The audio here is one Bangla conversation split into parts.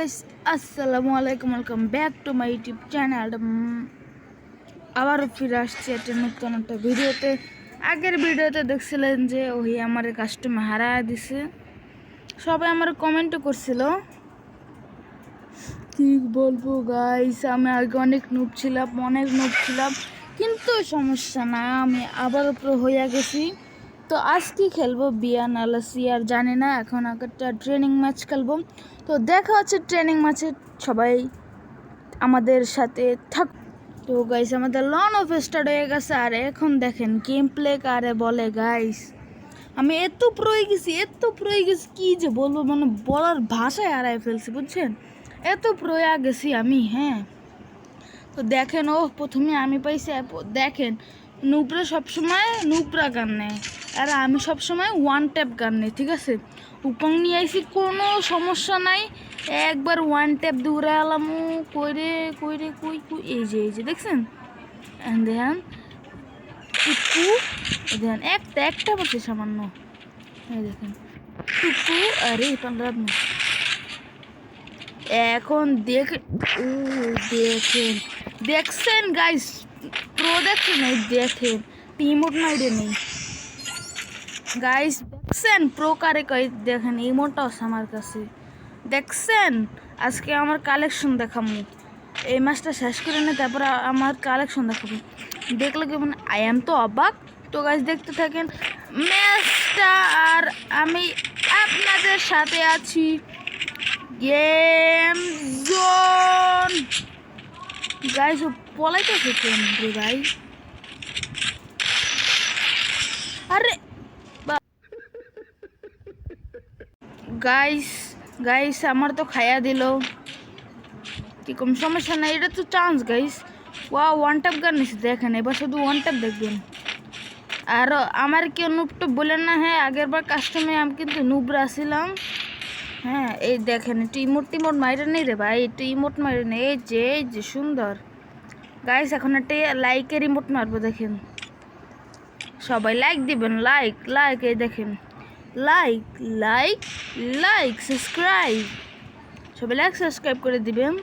গাইস আসসালামু আলাইকুম welcome back to my YouTube channel আবারও ফিরে আসছি একটা নতুন একটা ভিডিওতে। আগের ভিডিওতে দেখছিলেন যে ওই আমার কাস্টমার হারায় দিছে। সবাই আমার কমেন্টও করছিল। কি বলব গাইস আমি আগে অনেক নুব ছিলাম, অনেক নুব ছিলাম, কিন্তু সমস্যা না, আমি আবার প্রো হইয়া গেছি। তো আজকে খেলব? বিয়ান আলাসি আর জানি না, এখন একটা ট্রেনিং ম্যাচ খেলব। তো দেখা হচ্ছে ট্রেনিং ম্যাচে সবাই আমাদের সাথে থাক। তো গাইস আমাদের লন অফ স্টার্ট হয়ে গেছে, আর এখন দেখেন গেম প্লে কারে বলে গাইস আমি এত প্রয়ে গেছি, এত প্রয়ে গেছি, কী যে বলব মানে বলার ভাষায় হারাই ফেলছি, বুঝছেন? এত প্রয়া গেছি আমি হ্যাঁ। তো দেখেন, ও প্রথমে আমি পাইছি দেখেন নুপরা সবসময় নুপরা গান নেয়। আর আমি সবসময় ওয়ান ট্যাপ গান নেই, ঠিক আছে? উপং নিয়ে আইসি কোনো সমস্যা নাই। একবার ওয়ান ট্যাপ দৌড়ে এলাম কইরে কইরে কই রে, কই এই যে এই যে, দেখছেন? দেখেন টুকু দেখেন একটা একটা বসে সামান্য। এই দেখেন টুকু আরে পান্ডাব না এখন দেখে দেখেন। দেখছেন গাইস দেখছেন এই দেখেন টিমোট মাইরে নেই গাইস দেখছেন? প্রো কারে কই দেখেন ইমোটটা আছে আমার কাছে। দেখছেন? আজকে আমার কালেকশন দেখামু এই মাসটা শেষ করে নে তারপর আমার কালেকশন দেখাবো। দেখলে কি মানে আই এম তো অবাক। তো গাইস দেখতে থাকেন ম্যাচটা আর আমি আপনাদের সাথে আছি। গেম জোন গাইস ও পলাইতেছে কেন রে ভাই। আরে গাইস গাইস আমার তো খাইয়া দিল। কম সমস্যা নাই, এটা তো চান্স গাইস ওয়া ওয়ান ট্যাপ গান নিছি, দেখেন, এবার শুধু ওয়ান ট্যাপ দেখবেন। আর আমার কেউ নুবটা বলেন না হ্যাঁ আগের বার কাস্টমে আমি কিন্তু নুবরা ছিলাম। হ্যাঁ এই দেখেন একটু ইমোট টিমোট মাইরে নেই রে ভাই একটু ইমোট মাইরে নেই, এই যে এই যে, সুন্দর। গাইস এখন একটা লাইকের ইমোট মারবো, দেখেন। সবাই লাইক দিবেন লাইক লাইক এই দেখেন। লাইক লাইক লাইক সাবস্ক্রাইব সবাই লাইক সাবস্ক্রাইব করে দিবেন,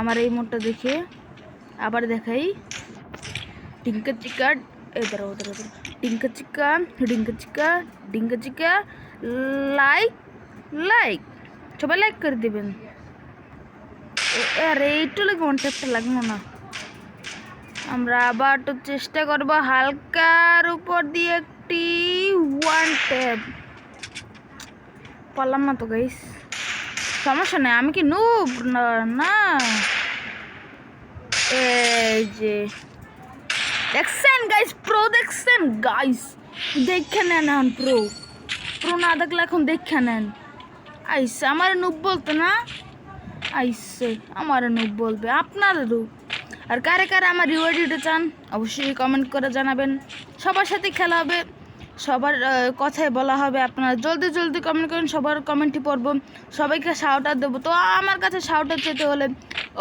আমার এই মোটটা দেখে। আবার দেখাই। টিঙ্কা চিকা এবার ওদের টিঙ্কা চিকা ডিঙ্কা চিকা ডিঙ্কা চিকা লাইক লাইক সবাই লাইক করে দিবেন। আরে, এইটু লাগে ওয়ান ট্যাপটা লাগল না। আমরা আবার তো চেষ্টা করব হালকার উপর দিয়ে একটি ওয়ান ট্যাপ পারলাম না তো গাইস সমস্যা নেই, আমি কি নুব না এই যে। দেখছেন গাইস প্রো দেখছেন? গাইস দেখে নেন প্রো প্রো না দেখলে এখন দেখে নেন। আইসে, আমার নুব বলতো না? আইসে, আমার নুব বলবে, আপনার রূপ। আর কারে কারে আমার রিওয়ার্ড দিতে চান, অবশ্যই কমেন্ট করে জানাবেন। সবার সাথে খেলা হবে, সবার কথাই বলা হবে আপনারা। জলদি জলদি কমেন্ট করেন, সবার কমেন্টই পড়ব। সবাইকে শাউটার দেবো। তো আমার কাছে শাউটার যেতে হলে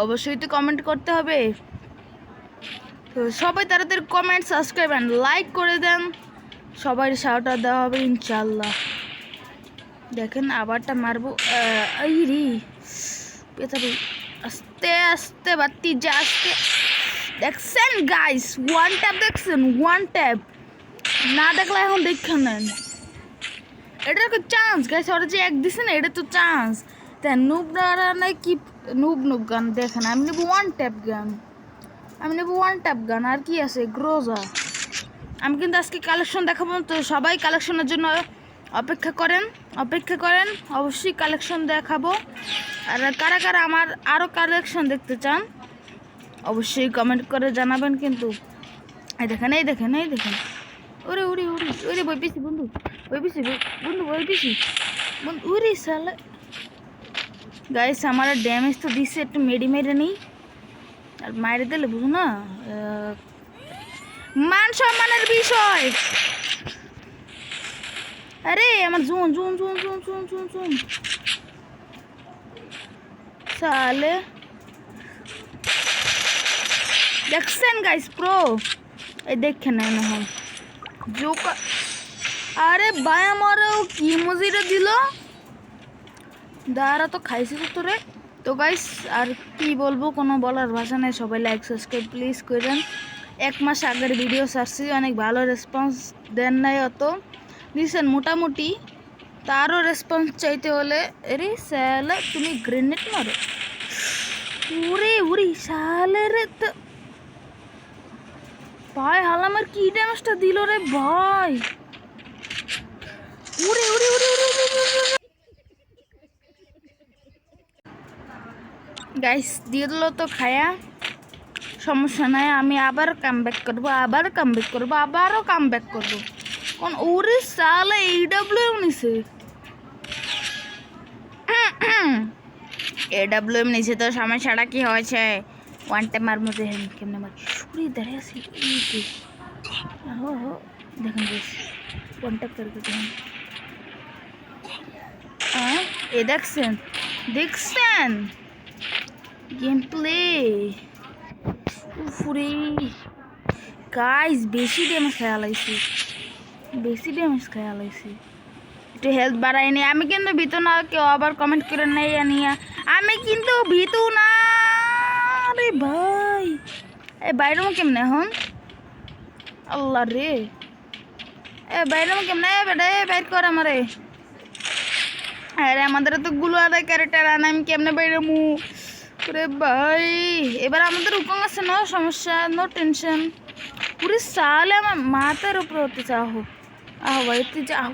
অবশ্যই তো কমেন্ট করতে হবে। তো সবাই তাড়াতাড়ি কমেন্ট সাবস্ক্রাইব অ্যান্ড লাইক করে দেন। সবাই শাউটার দেওয়া হবে ইনশাল্লাহ দেখেন আবারটা মারবো। এই রে। পেতাবি আস্তে আস্তে বাতি যা আস্তে দেখছেন গাইস ওয়ান ট্যাপ দেখছেন? ওয়ান ট্যাপ না দেখলে এখন দেখে নেন এটা তো চান্স গাইস ওরা যে এক দিছে না, এটা তো চান্স তাই নুব না কি নুব নুব গান দেখেন। আমি নেব ওয়ান ট্যাপ গান। আমি নেব ওয়ান ট্যাপ গান। আর কি আছে? গ্রোজা আমি কিন্তু আজকে কালেকশন দেখাবো তো সবাই কালেকশনের জন্য অপেক্ষা করেন অপেক্ষা করেন, অবশ্যই কালেকশন দেখাবো। আর কারা কারা আমার আরও কালেকশন দেখতে চান, অবশ্যই কমেন্ট করে জানাবেন কিন্তু। এই দেখেন এই দেখেন এই দেখেন। ওরে উড়ি উড়ি ওরে, বই পিসি, বন্ধু, বই পিসি বন্ধু, বই পিসি। বন্ধু উড়ি সালে গাইস আমার ড্যামেজ তো দিচ্ছে একটু মেডি মেরে নেই। আর মাইরে দিলে বুঝো না। মান সম্মানের বিষয়। আরে, আমার June June June June June June June. সালে। দেখছেন গাইস প্রো এই দেখে নেন এখন জোকা। আরে, ভাই, আমারও কি মজিরে দিল? দাঁড়া তো খাইছি তো তোরে। তো গাইস আর কি বলব, কোনো বলার ভাষা নেই। সবাই লাইক সাবস্ক্রাইব প্লিজ করেন। এক মাস আগের ভিডিও ছাড়ছি, অনেক ভালো রেসপন্স দেন নাই অত। দিয়েছেন মোটামুটি তারও রেসপন্স চাইতে হলে আরে স্যালা তুমি গ্রেনেড মারো। উরে উরি সালে রে তো ভাই হালামের কি ড্যামেজটা দিল রে ভাই? উরে উরে, উরে, উরে। গাইস দিয়ে দিল তো খায়া। সমস্যা নাই আমি আবার কাম ব্যাক করব আবার কাম ব্যাক করব আবারও কাম ব্যাক করব। কোন ওরে সালে এইডাব্লিউ নিছে। এডাব্লিউ নিচে তো সমস্যাটা কি হয়েছে? ওয়ান টাইম আর মধ্যে কেমনে মার সুরি দাঁড়িয়ে আছি আহো দেখুন বেশ। টাইম করে দেখুন। এ দেখছেন? দেখছেন? গেম প্লে উফরে গাইস বেশি ড্যামেজ খেয়াল আইছি বেশি ড্যামেজ খেয়াল আইছি একটু হেলথ বাড়াইনি আমি কিন্তু ভিতু না, কেউ আবার কমেন্ট করে নেই আনিয়া আমি কিন্তু ভিতু না। রে ভাই। এ বাইরে কেমনে এখন? আল্লাহ রে। এ বাইরে কেমনে? বেটা, এ বাইর কর আমারে। আরে আমাদের তো গুলো আদায় ক্যারেক্টার আনা, আমি কেমনে বাইরে মু রে ভাই। এবার আমাদের উকং আছে, না সমস্যা, নো টেনশন পুরি সালে আমার মাথার উপর হতে চাও। তুই যাও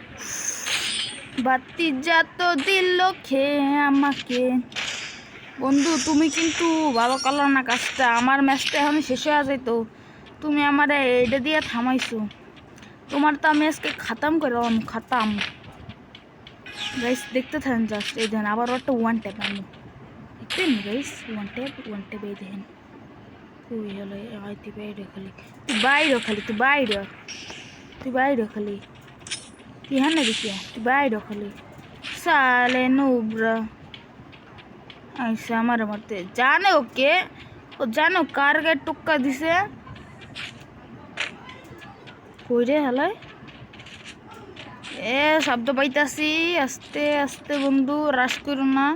বাতি যা তো দিল খেয়ে আমাকে। বন্ধু, তুমি কিন্তু ভালো করল না কাজটা। আমার ম্যাচটা এখন শেষ হয়ে যেত তুমি আমার এটা দিয়ে থামাইছো। তোমার তো আমি আজকে খাতাম করে খাতাম। গাইস দেখতে থাকেন জাস্ট এই দেখেন আবার একটা ওয়ান ট্যাপ আমি দেখতেন guys one tap one tap এই দেখেন। কই হলো আয় তুই বাইরে খালি বাইরে খালি তুই বাইরে। তুই বাইরে খালি। তুই হ্যাঁ না দেখিয়া তুই বাইরে খালি। সালে নুবরা। আইসা আমার মতে জানে ওকে ও জানো কার গায়ে টুক্কা দিছে। কই রে হালাই? এ, শব্দ পাইতাছি। আস্তে আস্তে বন্ধু রাস করো না।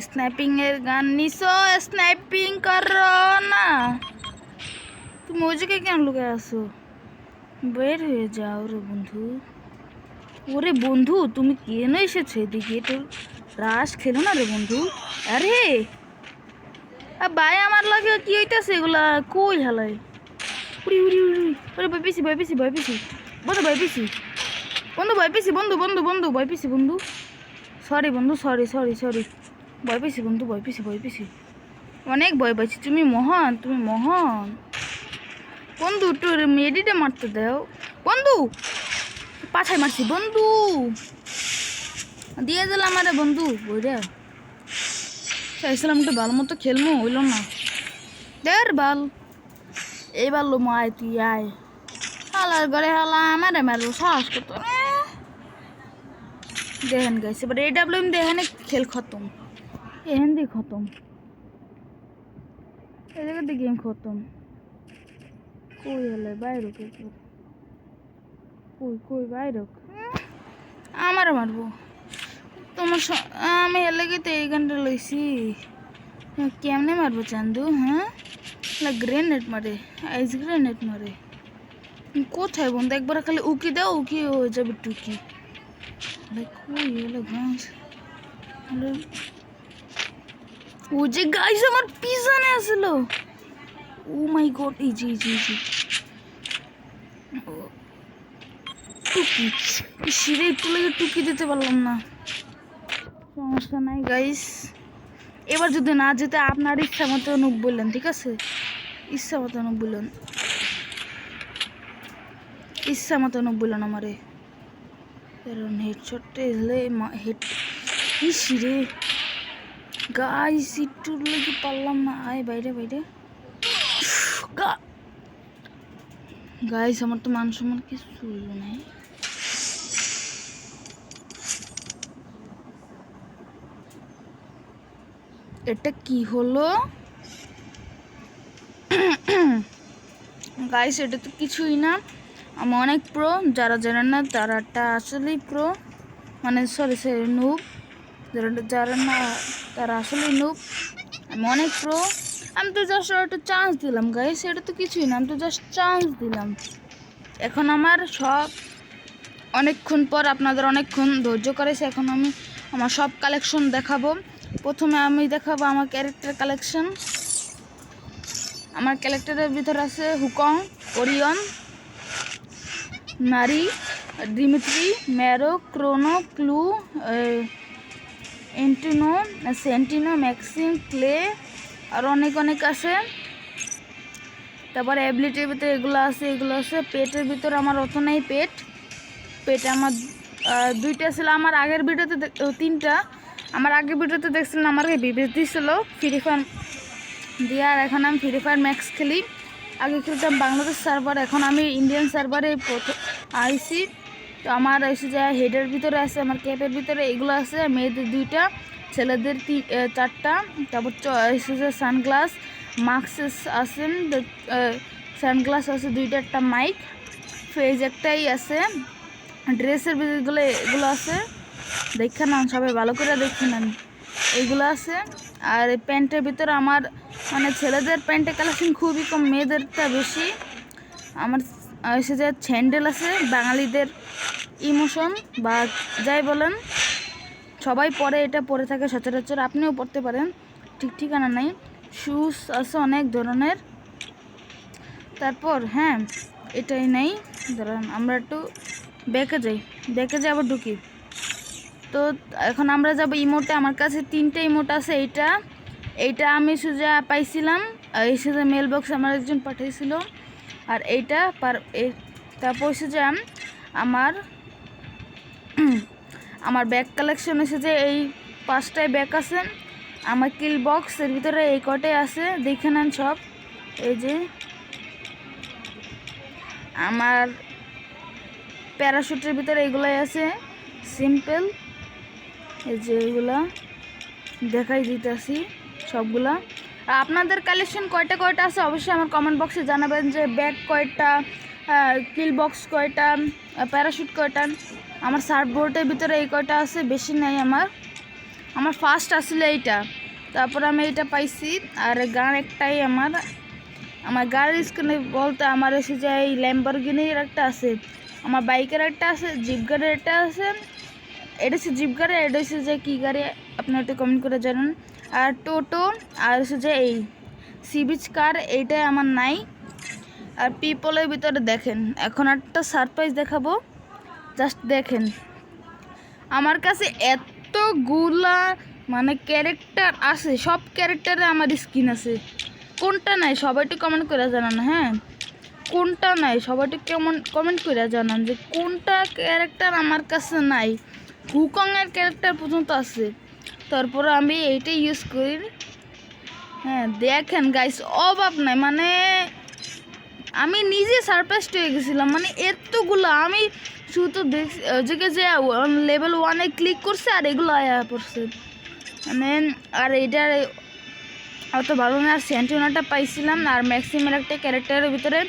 স্নাইপিং এর গান নিছো? স্নাইপিং করো না। তুমি ওদিকে কেন লুকে আসো বের হয়ে যাও রে বন্ধু। ওরে বন্ধু, তুমি কেন এসেছ এদিকে? তোর রাস খেলো না রে বন্ধু। আরে! আ, ভাই, আমার লাগে কি হইতাছে এগুলা? কই হালাই উড়ি উড়ি উড়ি ওরে, ভয় পেয়েছি ভয় পেয়েছি ভয় পেয়েছি। বন্ধু, ভয় পেয়েছি। বন্ধু, ভয় পেয়েছি, বন্ধু বন্ধু বন্ধু, ভয় পেয়েছি, বন্ধু। সরি বন্ধু সরি সরি সরি ভয় পেয়েছি, বন্ধু, ভয় পেয়েছি ভয় পেয়েছি। অনেক ভয় পাইছি। তুমি মহান তুমি মহান। বন্ধু তোর মেডিটা মারতে দাও। বন্ধু, পাছায় মারছি, বন্ধু। দিয়ে দিলাম আরে বন্ধু বইরা চাইছিলাম একটু ভালো মতো খেলব হইল না। দের বাল। এইবার লো আয় তুই আয়। হালার ঘরে হালা, আমারে মারবো, সাহস করতো। দেখেন গাইছে এবার এই ডাব্লিউ দেখেন খেল খতম। এহেন দিয়ে খতম। এই জায়গাতে গেম খতম। কই হলে বাইরে কই কই বাইরে আমার মারবো। তোমার আমি হেলে গিয়ে এই গানটা লইছি। হ্যাঁ, কেমনে মারবো চান্দু হ্যাঁ? গ্রেনেড মারে আইস গ্রেনেড মারে। কোথায় বন্ধু? একবার খালি উকি দাও উকি হয়ে যাবে টুকি। কই হলো ঘাস ও যে গাইস আমার পিছনে আসলো। ও মাই গড এই জি জি জি টুকি। সিঁড়ে একটু লেগে টুকি দিতে পারলাম না। সমস্যা নাই গাইস এবার যদি না যেতে আপনার ইচ্ছা মতো নুক বললেন, ঠিক আছে? ইচ্ছা মতো নুক বললেন। ইচ্ছা মতো নুক বললেন আমারে। কারণ হেডশটটা এলে হেড ইসি রে। গাইস একটু লেগে পারলাম না। আয় বাইরে বাইরে। গাইস আমার তো মান সম্মান কিছু চলল না। এটা কি হলো? গাইস এটা তো কিছুই না। আমি অনেক প্রো যারা জানেন না, তারাটা আসলেই প্রো মানে সরি সরি নুব যারা যারা না, তারা আসলেই নুব আমি অনেক প্রো আমি তো জাস্ট একটা চান্স দিলাম গাই সেটা তো কিছুই না, আমি তো জাস্ট চান্স দিলাম। এখন আমার সব, অনেকক্ষণ পর আপনাদের অনেকক্ষণ ধৈর্য করেছে এখন আমি আমার সব কালেকশন দেখাবো। প্রথমে আমি দেখাবো আমার ক্যারেক্টার কালেকশন আমার ক্যারেক্টারের ভিতরে আছে হুকং, ওরিয়ন, নারী, Dimitri, marrow, Chrono, Clu এন্টিনো, সেন্টিনো, Maxim, clay আর অনেক অনেক আছে। তারপরে অ্যাবিলিটির ভিতরে এগুলো আছে এগুলো আছে। পেটের ভিতরে আমার অত নেই পেট। পেট আমার দুইটা ছিল। আমার আগের ভিডিওতে তিনটা। আমার আগের ভিডিওতে দেখছিলেন আমাকে বিবেচ দিয়েছিল ফ্রি ফায়ার দিয়ে, আর এখন আমি ফ্রি ফায়ার ম্যাক্স খেলি। আগে খেলতাম বাংলাদেশ সার্ভার এখন আমি ইন্ডিয়ান সার্ভারে আইসি। তো আমার এসে যায় হেডের ভিতরে আছে, আমার ক্যাপের ভিতরে এগুলো আছে, মেয়েদের দুইটা। ছেলেদের চারটা, তারপর সানগ্লাস, মাস্ক আছেন সানগ্লাস আছে, দুইটা একটা মাইক, ফেজ একটাই আছে, ড্রেসের ভিতরগুলো, এগুলো আছে, দেখে নেন সবাই ভালো করে দেখে নেন এইগুলো আছে, আর প্যান্টের ভিতরে আমার মানে ছেলেদের প্যান্টের কালেকশন খুবই কম, মেয়েদেরটা বেশি, আমার এসে যে স্যান্ডেল আছে, বাঙালিদের ইমোশন, বা যাই বলেন সবাই পরে এটা পরে থাকে সচরাচর, আপনিও পড়তে পারেন। ঠিক ঠিকানা নাই। শুজ আছে অনেক ধরনের। তারপর হ্যাঁ এটাই নেই। ধরেন আমরা একটু ব্যাকে যাই। ব্যাকে যাই আবার ঢুকি। তো এখন আমরা যাব ইমোটে আমার কাছে তিনটে ইমোট আছে, এইটা। এইটা আমি সোজা পাইছিলাম। এই সোজা মেল বক্স আমার একজন পাঠিয়েছিল। আর এইটা পার তারপর সোজা, আমার আমার ব্যাগ কালেকশন এসেছে, এই পাঁচটায় ব্যাগ আছে। আমার কিল বক্স এর ভিতরে এই কটাই আছে, দেখে নেন সব। এই যে, আমার প্যারাশুটের ভিতরে এগুলাই আছে সিম্পল এই যে এগুলা, দেখাই দিতেছি সবগুলা। আপনাদের কালেকশন কয়টা কয়টা আছে, অবশ্যই আমার কমেন্ট বক্সে জানাবেন যে ব্যাগ কয়টা কিল বক্স কয়টা প্যারাশুট কয়টা। আমার সার্ফবোর্ডের ভিতরে এই কয়টা আছে? বেশি নাই আমার। আমার ফার্স্ট আসলে এইটা। তারপর আমি এইটা পাইছি। আর গান একটাই আমার। আমার গাড়ির স্ক্রিনে বলতে আমার এসে যে এই ল্যাম্বরগিনির একটা আছে। আমার বাইকের একটা আছে জিপ গাড়ির একটা আছে। এটা হচ্ছে জিপ গাড়ি এটা হচ্ছে যে কী গাড়ি? আপনি একটু কমেন্ট করে জানান। আর টোটো আর হচ্ছে যে এই সি বিচ কার এইটাই আমার নাই। আর পিপলের ভিতরে দেখেন। এখন একটা সারপ্রাইজ দেখাবো। জাস্ট দেখেন। আমার কাছে এতগুলা মানে ক্যারেক্টার আছে, সব ক্যারেক্টারে আমার স্কিন আছে। কোনটা নাই? সবাইটি কমেন্ট করে জানান হ্যাঁ? কোনটা নাই? সবাইটি কেমন কমেন্ট করে জানান যে কোনটা ক্যারেক্টার আমার কাছে নাই। হুকংয়ের ক্যারেক্টার পর্যন্ত আছে। তারপরে আমি এইটাই ইউজ করি। হ্যাঁ দেখেন গাইস অভাব নাই। মানে আমি নিজে সারপ্রাইজড হয়ে গেছিলাম। মানে এতগুলো, আমি শুধু দেখ ওদিকে যে লেভেল ওয়ানে ক্লিক করছে আর এগুলো আয়া পড়ছে। মানে আর এটার অত ভালো না, আর সেন্টিনাটা পাইছিলাম আর ম্যাক্সিমাম একটা ক্যারেক্টারের ভিতরে,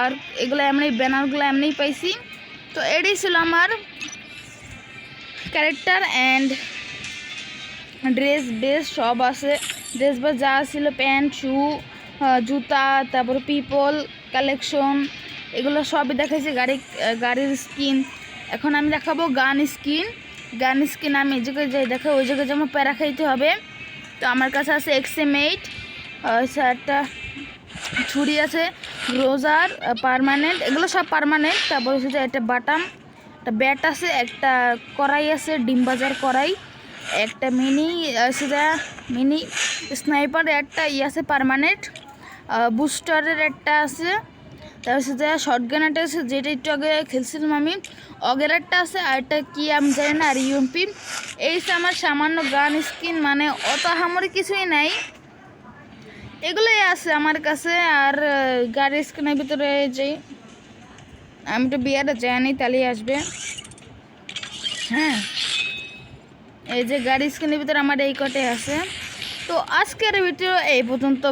আর এগুলো এমনি ব্যানারগুলো এমনিই পাইছি। তো এটাই ছিল আমার ক্যারেক্টার অ্যান্ড ড্রেস বেস সব আছে। ড্রেস বেস যা ছিল প্যান্ট শু জুতা, তারপর পিপল কালেকশন এগুলো সবই দেখাইছি, গাড়ি গাড়ির স্কিন এখন আমি দেখাবো গান স্কিন গান স্কিন আমি জায়গায় যাই দেখো, ওই জায়গায় যেমন প্যারা খাইতে হবে। তো আমার কাছে আছে এক্স এম এইট একটা ছুরি আছে রোজার পারমানেন্ট এগুলো সব পারমানেন্ট তারপর হচ্ছে একটা বাটাম, একটা ব্যাট আছে, একটা কড়াই আছে, ডিম বাজার কড়াই, একটা মিনি সেটা মিনি স্নাইপার একটা ই আছে পারমানেন্ট বুস্টারের একটা আছে। তারপর সেটা শর্ট গান একটা আছে, যেটা একটু আগে খেলছিলাম আমি। অগের একটা আছে, আর একটা কি আমি জানি না, আর ইউএমপি। এই আমার সামান্য গান স্কিন মানে অত হামরি কিছুই নাই। এগুলোই আছে আমার কাছে, আর গাড়ির স্ক্রিনের ভিতরে যে আমি তো বিয়ারে যাইনি তাহলেই আসবে। হ্যাঁ। এই যে গাড়ির স্ক্রিনের ভিতরে আমার এই কটে আছে। তো আজকের ভিডিও এই পর্যন্ত।